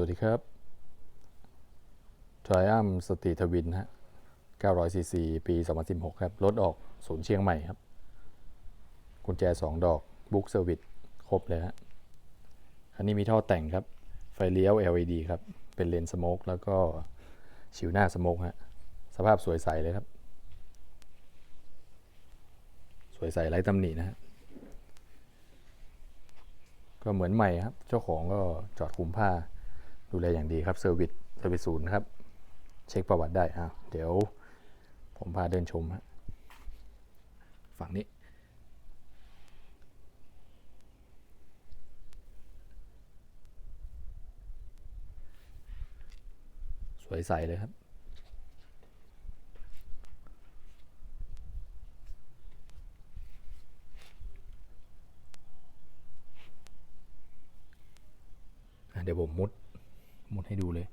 สวัสดีครับ Triumph Street Twin ฮะ900 cc ปี 2016 ครับ รถออกศูนย์เชียงใหม่ครับ กุญแจ 2 ดอก บุ๊กเซอร์วิสครบเลยฮะ อันนี้มีท่อแต่งครับ ไฟเลี้ยว LED ครับ เป็นเลนสโมกแล้วก็ชิวหน้าสโมกฮะ สภาพสวยใสเลยครับ สวยใสไร้ตำหนินะฮะ ก็เหมือนใหม่ครับ เจ้าของก็จอดคุมผ้า ดูแลอย่างดีครับเซอร์วิสเซอร์วิสศูนย์ครับ เช็คประวัติได้อะเดี๋ยวผมพาเดินชมฮะฝั่งนี้ สวยใสเลยครับเดี๋ยวผมมุด หมดให้ดูเลย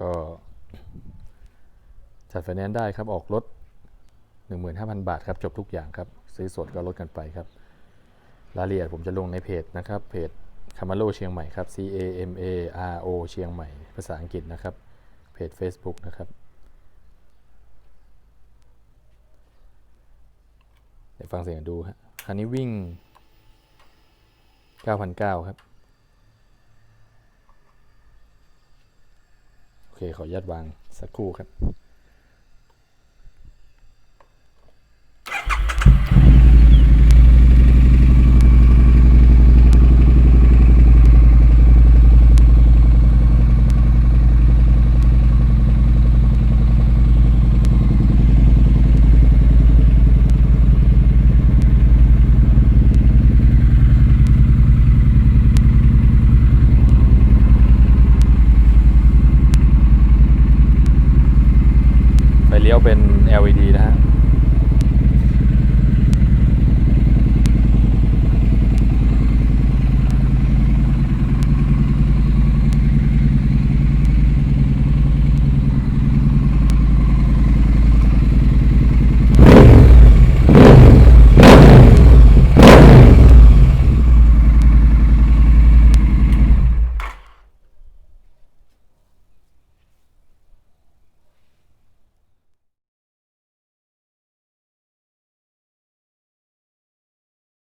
ก็จัดไฟแนนซ์ได้ครับ ออกรถ 15,000 บาทครับ จบทุกอย่างครับ ซื้อสดก็ลดกันไปครับ รายละเอียดผมจะลงในเพจนะครับ เพจคามาโลเชียงใหม่ครับ C A M A R O เชียงใหม่ ภาษาอังกฤษนะครับ เพจ Facebook นะครับ ดี๋ยวฟังเสียงดูฮะคันนี้วิ่ง 9,900 ครับ โอเค ขออนุญาตวางสักครู่ครับ LED นะฮะ